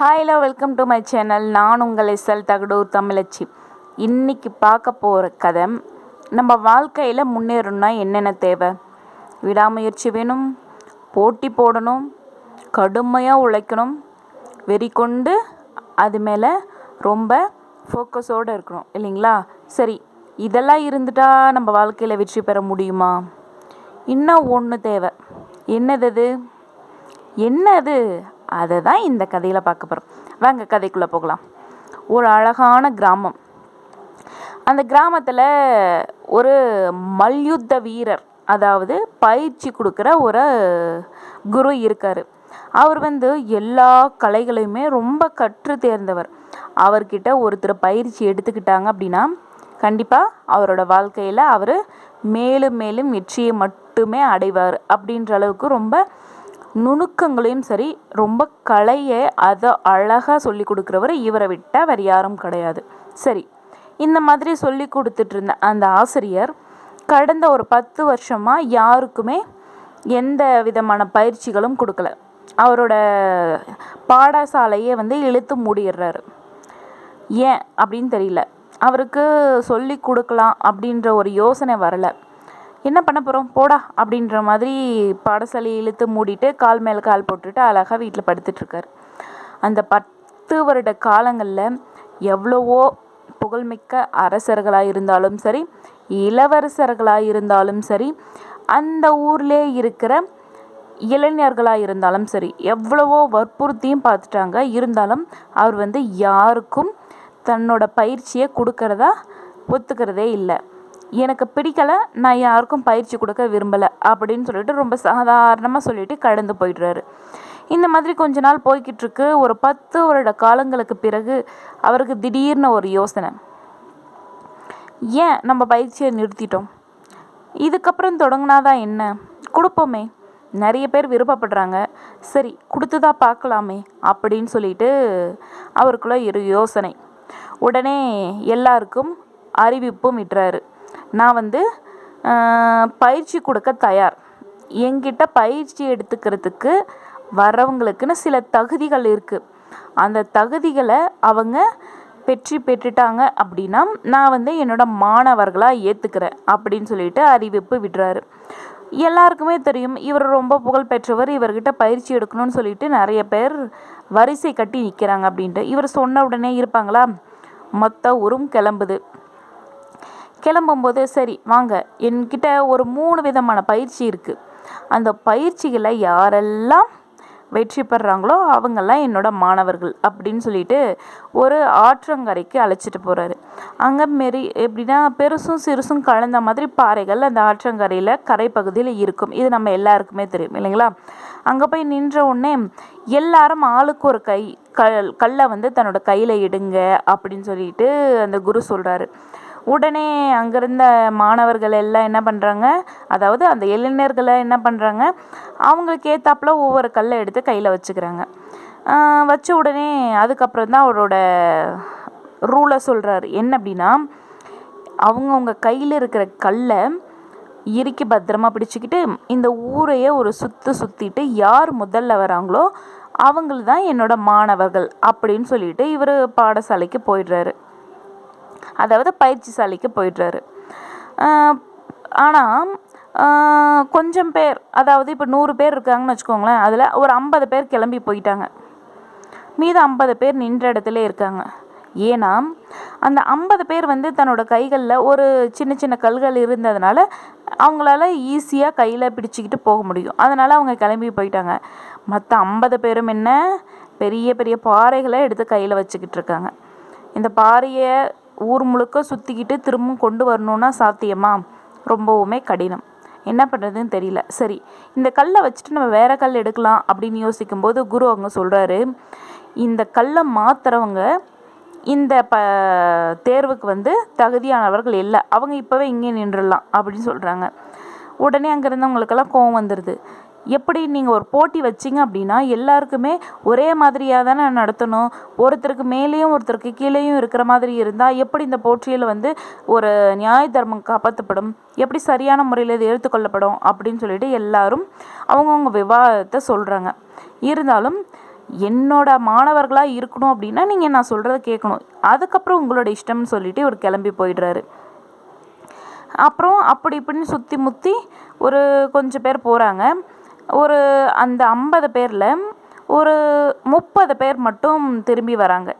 Hi all welcome to my channel நான் உங்கள் SL Thagadur தமிழச்சி. இன்னைக்கு பார்க்க போகிற கதை நம்ம வாழ்க்கையில் முன்னேறணும்னா என்னென்ன தேவை? விடாமுயற்சி வேணும் போட்டி போடணும் கடுமையாக உழைக்கணும் வெறி கொண்டு அது மேலே ரொம்ப ஃபோக்கஸோடு இருக்கணும் இல்லைங்களா? சரி இதெல்லாம் இருந்துட்டா நம்ம வாழ்க்கையில் வெற்றி பெற முடியுமா? இன்னும் ஒன்று தேவை. என்னது அது? என்னது அதை தான் இந்த கதையில் பார்க்க போகிறோம் வாங்க கதைக்குள்ளே போகலாம். ஒரு அழகான கிராமம். அந்த கிராமத்தில் ஒரு மல்யுத்த வீரர் அதாவது பயிற்சி கொடுக்குற ஒரு குரு இருக்கார். அவர் வந்து எல்லா கலைகளையுமே ரொம்ப கற்று தேர்ந்தவர். அவர்கிட்ட ஒருத்தர் பயிற்சி எடுத்துக்கிட்டாங்க அப்படின்னா கண்டிப்பாக அவரோட வாழ்க்கையில் அவர் மேலும் மேலும் வெற்றியை மட்டுமே அடைவார் அப்படின்ற அளவுக்கு ரொம்ப நுணுக்கங்களையும் சரி ரொம்ப கலையை அதை அழகாக சொல்லி கொடுக்குறவர் இவரை விட்டால் வேறு யாரும் கிடையாது. சரி இந்த மாதிரி சொல்லி கொடுத்துட்டு இருந்த அந்த ஆசிரியர் கடந்த ஒரு பத்து வருஷமாக யாருக்குமே எந்த விதமான பயிற்சிகளும் கொடுக்கல. அவரோட பாடசாலையே வந்து இழுத்து மூடிடுறாரு. ஏன் அப்படின்னு தெரியல. அவருக்கு சொல்லி கொடுக்கலாம் அப்படின்ற ஒரு யோசனை வரலை. என்ன பண்ண போகிறோம் போடா அப்படின்ற மாதிரி பாடசாலையை இழுத்து மூடிட்டு கால் மேலே கால் போட்டுட்டு அழகாக வீட்டில் படுத்துட்ருக்கார் அந்த பத்து வருட காலங்களில் எவ்வளவோ புகழ்மிக்க அரசர்களாக இருந்தாலும் சரி இளவரசர்களாக இருந்தாலும் சரி அந்த ஊர்லே இருக்கிற இளைஞர்களாக இருந்தாலும் சரி எவ்வளவோ வற்புறுத்தியும் பார்த்துட்டாங்க. இருந்தாலும் அவர் வந்து யாருக்கும் தன்னோட பயிற்சியை கொடுக்கறதா ஒத்துக்கிறதே இல்லை. எனக்கு பிடிக்கலை நான் யாருக்கும் பயிற்சி கொடுக்க விரும்பலை அப்படின்னு சொல்லிட்டு ரொம்ப சாதாரணமாக சொல்லிட்டு கடந்து போயிடுறாரு. இந்த மாதிரி கொஞ்ச நாள் போய்கிட்டுருக்கு. ஒரு பத்து வருட காலங்களுக்கு பிறகு அவருக்கு திடீர்னு ஒரு யோசனை. ஏன் நம்ம பயிற்சியை நிறுத்திட்டோம்? இதுக்கப்புறம் தொடங்கினாதான் என்ன? கொடுப்போமே. நிறைய பேர் விருப்பப்படுறாங்க. சரி கொடுத்துதா பார்க்கலாமே அப்படின்னு சொல்லிட்டு அவருக்குள்ள ஒரு யோசனை. உடனே எல்லாருக்கும் அறிவிப்பும் விட்டுறாரு நான் வந்து பயிற்சி கொடுக்க தயார். என்கிட்ட பயிற்சி எடுத்துக்கிறதுக்கு வரவங்களுக்குன்னு சில தகுதிகள் இருக்குது அந்த தகுதிகளை அவங்க பெற்றி பெற்றுட்டாங்க அப்படின்னா நான் வந்து என்னோடய மாணவர்களாக ஏற்றுக்கிறேன் அப்படின்னு சொல்லிட்டு அறிவிப்பு விடுறாரு. எல்லாருக்குமே தெரியும் இவர் ரொம்ப புகழ் பெற்றவர் இவர்கிட்ட பயிற்சி எடுக்கணும்னு சொல்லிட்டு நிறைய பேர் வரிசை கட்டி நிற்கிறாங்க அப்படின்ட்டு. இவர் சொன்ன உடனே இருப்பாங்களா? மொத்த ஊரும் கிளம்புது. கிளம்பும்போது சரி வாங்க. என்கிட்ட ஒரு மூணு விதமான பயிற்சி இருக்குது அந்த பயிற்சிகளை யாரெல்லாம் வெற்றி பெறாங்களோ அவங்கெல்லாம் என்னோட மாணவர்கள் அப்படின்னு சொல்லிட்டு ஒரு ஆற்றங்கரைக்கு அழைச்சிட்டு போகிறாரு அங்கே மெரி எப்படின்னா பெருசும் சிறுசும் கலந்த மாதிரி பாறைகள் அந்த ஆற்றங்கரையில் கரை பகுதியில் இருக்கும். இது நம்ம எல்லாருக்குமே தெரியும் இல்லைங்களா? அங்கே போய் நின்ற உடனே எல்லாரும் ஆளுக்கு ஒரு கை கல் கல்லை வந்து தன்னோட கையில் எடுங்க அப்படின்னு சொல்லிட்டு அந்த குரு சொல்கிறாரு உடனே அங்கிருந்த மாணவர்கள் எல்லாம் என்ன பண்ணுறாங்க அதாவது அந்த இளைஞர்களை என்ன பண்ணுறாங்க அவங்களுக்கு ஏற்றாப்புல ஒவ்வொரு கல்லை எடுத்து கையில் வச்சுக்கிறாங்க. வச்ச உடனே அதுக்கப்புறம் தான் அவரோட ரூலை சொல்கிறாரு என்ன அப்படின்னா அவங்கவுங்க கையில் இருக்கிற கல்லை இறுக்கி பத்திரமா பிடிச்சிக்கிட்டு இந்த ஊரையே ஒரு சுற்று சுற்றிட்டு யார் முதல்ல வராங்களோ அவங்கள தான் என்னோட மாணவர்கள் அப்படின்னு சொல்லிட்டு இவர் பாடசாலைக்கு போயிடுறாரு. அதாவது பயிற்சி சாலைக்கு போயிடுறாரு ஆனால் கொஞ்சம் பேர் அதாவது இப்போ நூறு பேர் இருக்காங்கன்னு வச்சுக்கோங்களேன் அதில் ஒரு ஐம்பது பேர் கிளம்பி போயிட்டாங்க. மீது ஐம்பது பேர் நின்ற இடத்துல இருக்காங்க. ஏன்னா அந்த ஐம்பது பேர் வந்து தன்னோட கைகளில் ஒரு சின்ன சின்ன கல்கள் இருந்ததுனால அவங்களால ஈஸியாக கையில் பிடிச்சிக்கிட்டு போக முடியும். அதனால் அவங்க கிளம்பி போயிட்டாங்க. மற்ற ஐம்பது பேரும் என்ன? பெரிய பெரிய பாறைகளை எடுத்து கையில் வச்சுக்கிட்டு இருக்காங்க. இந்த பாறையை ஊர் முழுக்க சுற்றிக்கிட்டு திரும்பவும் கொண்டு வரணுன்னா சாத்தியமா? ரொம்பவுமே கடினம். என்ன பண்ணுறதுன்னு தெரியல. சரி இந்த கல்லை வச்சுட்டு நம்ம வேறு கல் எடுக்கலாம் அப்படின்னு யோசிக்கும்போது குரு அவங்க சொல்கிறாரு இந்த கல்லை மாத்துறவங்க இந்த ப தேர்வுக்கு வந்து தகுதியானவர்கள் இல்லை. அவங்க இப்போவே இங்கே நின்றுடலாம் அப்படின்னு சொல்கிறாங்க உடனே அங்கே இருந்தவங்களுக்கெல்லாம் கோவம் வந்துடுது எப்படி நீங்கள் ஒரு போட்டி வச்சிங்க அப்படின்னா எல்லாருக்குமே ஒரே மாதிரியாக தானே நடத்தணும். ஒருத்தருக்கு மேலேயும் ஒருத்தருக்கு கீழேயும் இருக்கிற மாதிரி இருந்தால் எப்படி இந்த போட்டியில் வந்து ஒரு நியாய தர்மம் காப்பாற்றப்படும் எப்படி சரியான முறையில் இது எடுத்துக்கொள்ளப்படும் அப்படின்னு சொல்லிட்டு எல்லாரும் அவங்கவுங்க விவாதத்தை சொல்கிறாங்க இருந்தாலும் என்னோட மாணவர்களாக இருக்கணும் அப்படின்னா நீங்கள் நான் சொல்கிறத கேட்கணும். அதுக்கப்புறம் உங்களோட இஷ்டம்னு சொல்லிட்டு இவர் கிளம்பி போயிடுறாரு. அப்புறம் அப்படி இப்படின்னு சுற்றி முற்றி ஒரு கொஞ்சம் பேர் போகிறாங்க ஒரு அந்த ஐம்பது பேரில் ஒரு முப்பது பேர் மட்டும் திரும்பி வராங்க.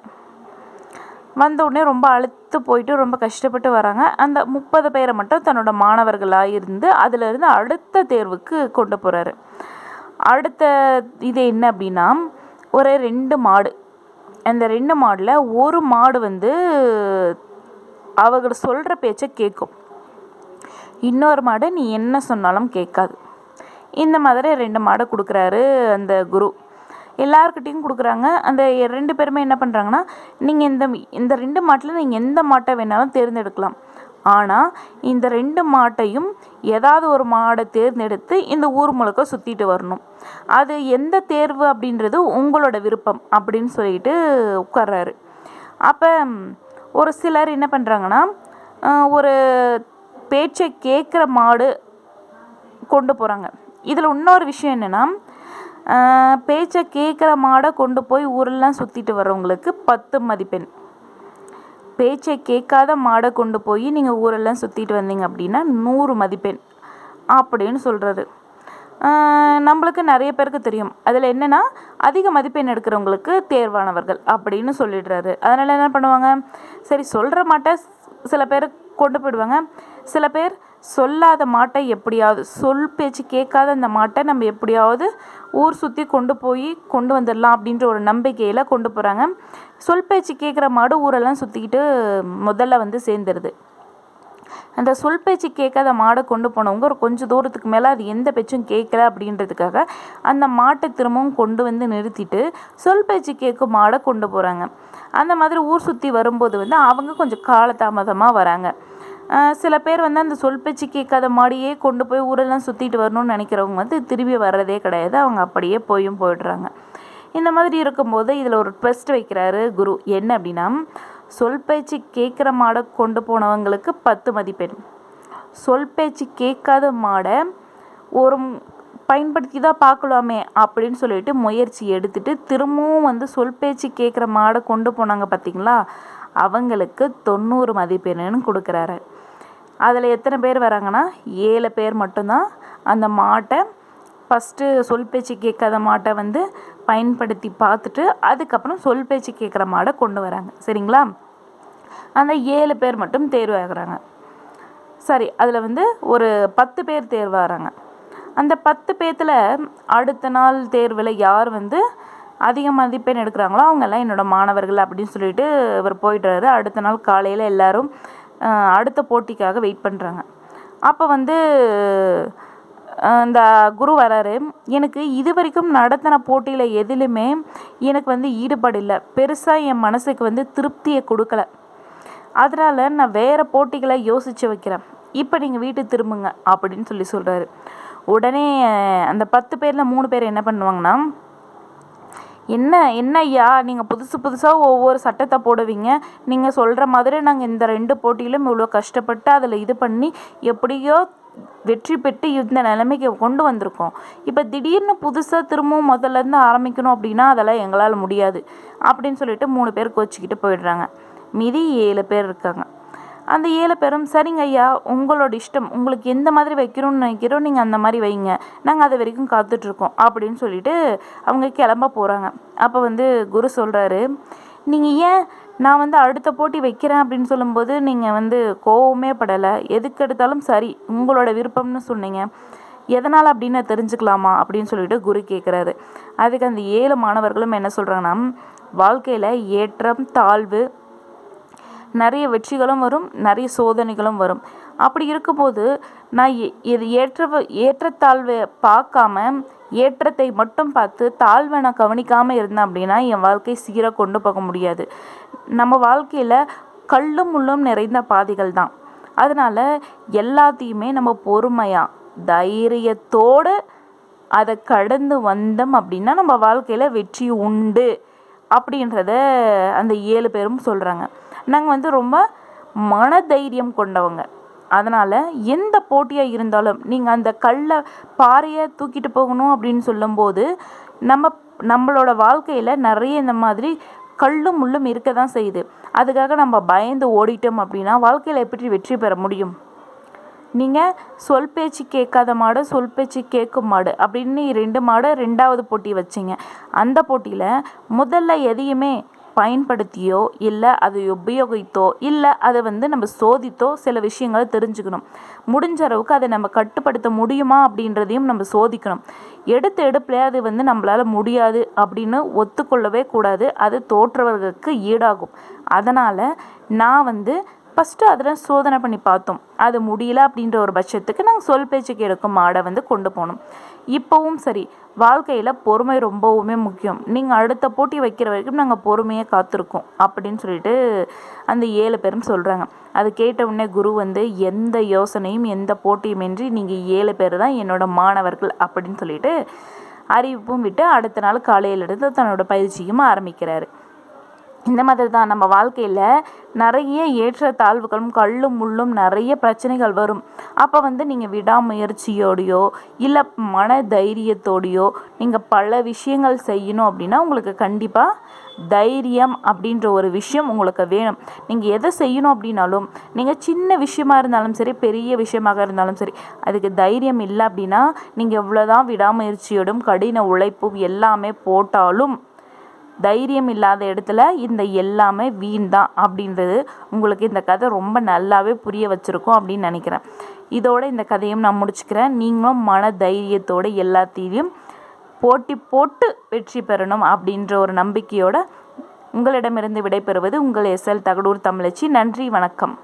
வந்த உடனே ரொம்ப அழுத்து போயிட்டு ரொம்ப கஷ்டப்பட்டு வராங்க. அந்த முப்பது பேரை மட்டும் தன்னோட மாணவர்களாக இருந்து அதிலிருந்து அடுத்த தேர்வுக்கு கொண்டு போகிறாரு அடுத்த இது என்ன அப்படின்னா ஒரு ரெண்டு மாடு. அந்த ரெண்டு மாடில் ஒரு மாடு வந்து அவங்க சொல்கிற பேச்சை கேட்கும் இன்னொரு மாடு நீ என்ன சொன்னாலும் கேட்காது. இந்த மாதிரி ரெண்டு மாடை கொடுக்குறாரு அந்த குரு. எல்லாருக்கிட்டேயும் கொடுக்குறாங்க. அந்த ரெண்டு பேருமே என்ன பண்ணுறாங்கன்னா நீங்கள் இந்த இந்த ரெண்டு மாட்டில் நீங்கள் எந்த மாட்டை வேணாலும் தேர்ந்தெடுக்கலாம். ஆனால் இந்த ரெண்டு மாட்டையும் ஏதாவது ஒரு மாடை தேர்ந்தெடுத்து இந்த ஊர் முழுக்க சுற்றிட்டு வரணும். அது எந்த தேர்வு அப்படின்றது உங்களோட விருப்பம் அப்படின்னு சொல்லிட்டு உட்கார்றாரு. அப்போ ஒரு சிலர் என்ன பண்ணுறாங்கன்னா ஒரு பேச்சை கேட்குற மாடு கொண்டு போகிறாங்க இதில் இன்னொரு விஷயம் என்னென்னா பேச்சை கேட்குற மாடை கொண்டு போய் ஊரெல்லாம் சுற்றிட்டு வர்றவங்களுக்கு பத்து மதிப்பெண். பேச்சை கேட்காத மாடை கொண்டு போய் நீங்கள் ஊரெல்லாம் சுற்றிட்டு வந்தீங்க அப்படின்னா நூறு மதிப்பெண் அப்படின்னு சொல்கிறாரு நம்மளுக்கு நிறைய பேருக்கு தெரியும். அதில் என்னென்னா அதிக மதிப்பெண் எடுக்கிறவங்களுக்கு தேர்வானவர்கள் அப்படின்னு சொல்லிடுறாரு. அதனால் என்ன பண்ணுவாங்க? சரி சொல்கிற மாட்டை சில பேர் கொண்டு போயிடுவாங்க. சில பேர் சொல்லாத மாட்டை எப்படியாவது சொல் பேச்சு கேட்காத அந்த மாட்டை நம்ம எப்படியாவது ஊர் சுற்றி கொண்டு போய் கொண்டு வந்துடலாம் அப்படின்ற ஒரு நம்பிக்கையில் கொண்டு போகிறாங்க சொல் பேச்சு கேட்குற மாடு ஊரெல்லாம் சுற்றிக்கிட்டு முதல்ல வந்து சேர்ந்துருது. அந்த சொல் பேச்சு கேட்காத மாடை கொண்டு போனவங்க ஒரு கொஞ்சம் தூரத்துக்கு மேலே அது எந்த பேச்சும் கேட்கல அப்படின்றதுக்காக அந்த மாட்டை திரும்பவும் கொண்டு வந்து நிறுத்திட்டு சொல் பேச்சு கேட்கும் மாடை கொண்டு போகிறாங்க அந்த மாதிரி ஊர் சுற்றி வரும்போது வந்து அவங்க கொஞ்சம் காலதாமதமாக வராங்க. சில பேர் வந்து அந்த சொல் பேச்சு கேட்காத மாடியே கொண்டு போய் ஊரெல்லாம் சுற்றிட்டு வரணும்னு நினைக்கிறவங்க வந்து திரும்பி வர்றதே கிடையாது. அவங்க அப்படியே போயும் போயிடுறாங்க. இந்த மாதிரி இருக்கும்போது இதில் ஒரு ட்வெஸ்ட் வைக்கிறாரு குரு. என்ன அப்படின்னா சொல் பேச்சு கேட்குற மாடை கொண்டு போனவங்களுக்கு பத்து மதிப்பெண். சொல் பேச்சு கேட்காத மாடை ஒரு பயன்படுத்தி தான் பார்க்கலாமே அப்படின்னு சொல்லிட்டு முயற்சி எடுத்துட்டு திரும்பவும் வந்து சொல் பேச்சு கேட்குற மாடை கொண்டு போனாங்க பார்த்தீங்களா அவங்களுக்கு தொண்ணூறு மதிப்பெண்ணுன்னு கொடுக்குறாரு. அதில் எத்தனை பேர் வராங்கன்னா ஏழு பேர் மட்டும்தான் அந்த மாட்டை ஃபஸ்ட்டு சொல் பேச்சு கேட்காத மாட்டை வந்து பயன்படுத்தி பார்த்துட்டு அதுக்கப்புறம் சொல் பேச்சு கேட்குற மாடை கொண்டு வராங்க. சரிங்களா? அந்த ஏழு பேர் மட்டும் தேர்வாகிறாங்க. சரி அதில் வந்து ஒரு பத்து பேர் தேர்வாகிறாங்க. அந்த பத்து பேர்த்தில் அடுத்த நாள் தேர்வில் யார் வந்து அதிக மதிப்பெண் எடுக்கிறாங்களோ அவங்கெல்லாம் என்னோடய மாணவர்கள் அப்படின்னு சொல்லிட்டு இவர் போயிட்டுறாரு அடுத்த நாள் காலையில் எல்லோரும் அடுத்த போட்டிக்காக வெயிட் பண்ணுறாங்க அப்போ வந்து இந்த குரு வராரு எனக்கு இது வரைக்கும் நடத்தின போட்டியில் எதிலுமே எனக்கு வந்து ஈடுபாடு இல்லை. பெருசாக என் மனசுக்கு வந்து திருப்தியை கொடுக்கல. அதனால் நான் வேறு போட்டிகளை யோசித்து வைக்கிறேன். இப்போ நீங்கள் வீட்டுக்கு திரும்புங்க அப்படின்னு சொல்லி சொல்கிறாரு உடனே அந்த பத்து பேரில் மூணு பேர் என்ன பண்ணுவாங்கன்னா என்ன என்ன ஐயா? நீங்கள் புதுசு புதுசாக ஒவ்வொரு சட்டத்தை போடுவீங்க. நீங்கள் சொல்கிற மாதிரி நாங்கள் இந்த ரெண்டு போட்டியிலும் இவ்வளோ கஷ்டப்பட்டு அதில் இது பண்ணி எப்படியோ வெற்றி பெற்று இந்த நிலைமைக்கு கொண்டு வந்திருக்கோம். இப்போ திடீர்னு புதுசாக திரும்பவும் முதல்லேருந்து ஆரம்பிக்கணும் அப்படின்னா அதெல்லாம் எங்களால் முடியாது. அப்படின்னு சொல்லிட்டு மூணு பேர் கோச்சிக்கிட்டு போயிடுறாங்க. மீதி ஏழு பேர் இருக்காங்க. அந்த ஏழு பேரும் சரிங்க ஐயா உங்களோட இஷ்டம் உங்களுக்கு எந்த மாதிரி வைக்கணும்னு நினைக்கிறோம் நீங்கள் அந்த மாதிரி வைங்க. நாங்கள் அது வரைக்கும் காத்துட்ருக்கோம் அப்படின்னு சொல்லிட்டு அவங்க கிளம்ப போகிறாங்க அப்போ வந்து குரு சொல்கிறாரு நீங்கள் ஏன் நான் வந்து அடுத்த போட்டி வைக்கிறேன்? அப்படின்னு சொல்லும்போது நீங்கள் வந்து கோவமே படலை. எதுக்கு எடுத்தாலும் சரி உங்களோட விருப்பம்னு சொன்னீங்க. எதனால் அப்படின்னு தெரிஞ்சுக்கலாமா? அப்படின்னு சொல்லிட்டு குரு கேட்குறாரு அதுக்கு அந்த ஏழு மாணவர்களும் என்ன சொல்கிறாங்கன்னா வாழ்க்கையில் ஏற்றம் தாழ்வு நிறைய வெற்றிகளும் வரும் நிறைய சோதனைகளும் வரும். அப்படி இருக்கும்போது நான் இது ஏற்ற ஏற்றத்தாழ்வை பார்க்காம ஏற்றத்தை மட்டும் பார்த்து தாழ்வை நான் கவனிக்காமல் இருந்தேன் அப்படின்னா என் வாழ்க்கை சீராக கொண்டு போக முடியாது. நம்ம வாழ்க்கையில் கல்லும் முள்ளும் நிறைந்த பாதைகள் தான். அதனால் எல்லாத்தையுமே நம்ம பொறுமையாக தைரியத்தோடு அதை கடந்து வந்தோம் அப்படின்னா நம்ம வாழ்க்கையில் வெற்றி உண்டு. அப்படின்றத அந்த ஏழு பேரும் சொல்கிறாங்க நாங்கள் வந்து ரொம்ப மனதைரியம் கொண்டவங்க. அதனால் எந்த போட்டியாக இருந்தாலும் நீங்கள் அந்த கல்லை பாறையை தூக்கிட்டு போகணும் அப்படின்னு சொல்லும்போது நம்ம நம்மளோட வாழ்க்கையில் நிறைய இந்த மாதிரி கல்லும் முள்ளும் இருக்க தான் செய்யுது. அதுக்காக நம்ம பயந்து ஓடிட்டோம் அப்படின்னா வாழ்க்கையில் எப்படி வெற்றி பெற முடியும்? நீங்கள் சொல் பேச்சு கேட்காத மாடு சொல் பேச்சு கேட்கும் மாடு அப்படின்னு ரெண்டு மாடு ரெண்டாவது போட்டி வச்சிங்க. அந்த போட்டியில் முதல்ல எதையுமே பயன்படுத்தியோ இல்லை அதை உபயோகித்தோ இல்லை அதை வந்து நம்ம சோதித்தோ சில விஷயங்களை தெரிஞ்சுக்கணும். முடிஞ்ச அளவுக்கு அதை நம்ம கட்டுப்படுத்த முடியுமா அப்படின்றதையும் நம்ம சோதிக்கணும். எடுத்த எடுப்பில் அது வந்து நம்மளால் முடியாது அப்படின்னு ஒத்துக்கொள்ளவே கூடாது. அது தோற்றவர்களுக்கு ஈடாகும். அதனால் நான் வந்து ஃபஸ்ட்டு அதில் சோதனை பண்ணி பார்த்தோம். அது முடியல அப்படின்ற ஒரு பட்சத்துக்கு நாங்கள் சொல் பேச்சுக்கு எடுக்கும் மாடை வந்து கொண்டு போனோம். இப்போவும் சரி வாழ்க்கையில் பொறுமை ரொம்பவுமே முக்கியம். நீங்கள் அடுத்த போட்டி வைக்கிற வரைக்கும் நாங்கள் பொறுமையாக காத்திருக்கோம் அப்படின்னு சொல்லிட்டு அந்த ஏழு பேரும் சொல்கிறாங்க அது கேட்ட உடனே குரு வந்து எந்த யோசனையும் எந்த போட்டியுமின்றி நீங்கள் ஏழு பேர் தான் என்னோடய மாணவர்கள் அப்படின்னு சொல்லிட்டு அறிவிப்பும் விட்டு அடுத்த நாள் காலையிலிருந்து தன்னோட பயிற்சியும் ஆரம்பிக்கிறாரு. இந்த மாதிரி தான் நம்ம வாழ்க்கையில் நிறைய ஏற்ற தாழ்வுகளும் கல்லும் முள்ளும் நிறைய பிரச்சனைகள் வரும். அப்போ வந்து நீங்கள் விடாமுயற்சியோடையோ இல்லை மன தைரியத்தோடையோ நீங்கள் பல விஷயங்கள் செய்யணும் அப்படின்னா உங்களுக்கு கண்டிப்பாக தைரியம் அப்படின்ற ஒரு விஷயம் உங்களுக்கு வேணும். நீங்கள் எதை செய்யணும் அப்படின்னாலும் நீங்கள் சின்ன விஷயமா இருந்தாலும் சரி பெரிய விஷயமாக இருந்தாலும் சரி அதுக்கு தைரியம் இல்லை அப்படின்னா நீங்கள் எவ்வளோதான் விடாமுயற்சியோடும் கடின உழைப்பும் எல்லாமே போட்டாலும் தைரியம் இல்லாத இடத்துல இந்த எல்லாமே வீண் தான் அப்படின்றது உங்களுக்கு இந்த கதை ரொம்ப நல்லாவே புரிய வச்சுருக்கும் அப்படின்னு நினைக்கிறேன். இதோட இந்த கதையும் நான் முடிச்சுக்கிறேன். நீங்களும் மன தைரியத்தோடு எல்லாத்தையும் போட்டி போட்டு வெற்றி பெறணும் அப்படின்ற ஒரு நம்பிக்கையோடு உங்களிடமிருந்து விடைபெறுவது உங்கள் எஸ்எல் தகடூர் தமிழச்சி. நன்றி வணக்கம்.